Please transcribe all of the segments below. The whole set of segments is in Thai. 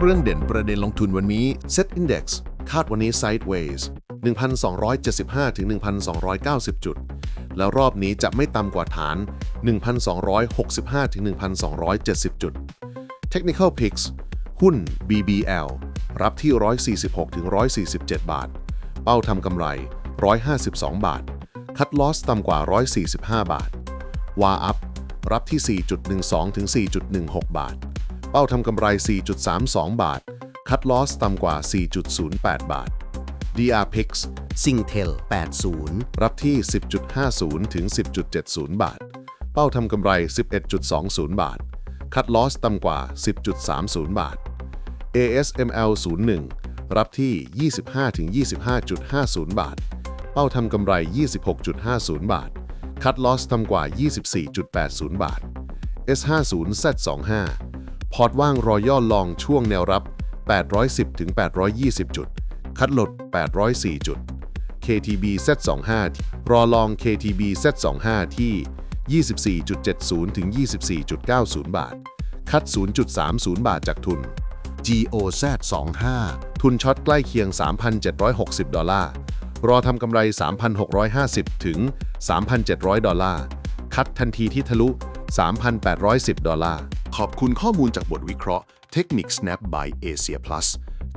เรื่องเด่นประเด็นลงทุนวันนี้ Set Index คาดวันนี้ Sideways 1,275 ถึง 1,290 จุด แล้วรอบนี้จะไม่ต่ำกว่าฐาน 1,265 ถึง 1,270 จุด Technical Picks หุ้น BBL รับที่ 146 ถึง 147 บาท เป้าทำกำไร 152 บาท คัดลอสต่ำกว่า 145 บาทวาอัพรับที่ 4.12 ถึง 4.16 บาท เป้าทำกำไร 4.32 บาท คัดลอสต่ำกว่า 4.08 บาท DRPix ซิงเทล80 รับที่ 10.50 ถึง 10.70 บาท เป้าทำกำไร 11.20 บาท คัดลอสต่ำกว่า 10.30 บาท ASML 01 รับที่ 25 ถึง 25.50 บาท เป้าทำกำไร 26.50 บาท คัดลอสต่ำกว่า 24.80 บาท S50 Z25 พอร์ตว่างรอย่อลองช่วงแนวรับ 810ถึง820 จุด คัดหลด 804 จุด KTB Z25 รอลอง KTB Z25 ที่ 24.70 ถึง 24.90 บาท คัด 0.30 บาทจากทุน GOZ 25 ทุนช็อตใกล้เคียง 3,760 ดอลลาร์ รอทำกำไร 3,650 ถึง 3,700 ดอลลาร์ คัดทันทีที่ทะลุ 3,810 ดอลลาร์ ขอบคุณข้อมูลจากบทวิเคราะห์เทคนิค Snap by Asia Plus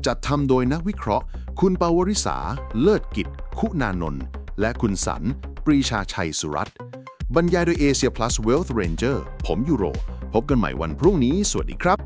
จัดทำโดยนักวิเคราะห์ คุณปาวริษา เลิศกิจ คุณานนท์และคุณสัน ปรีชาชัยสุรัตน์บรรยายโดย Asia Plus Wealth Ranger ผมยูโร พบกันใหม่วันพรุ่งนี้ สวัสดีครับ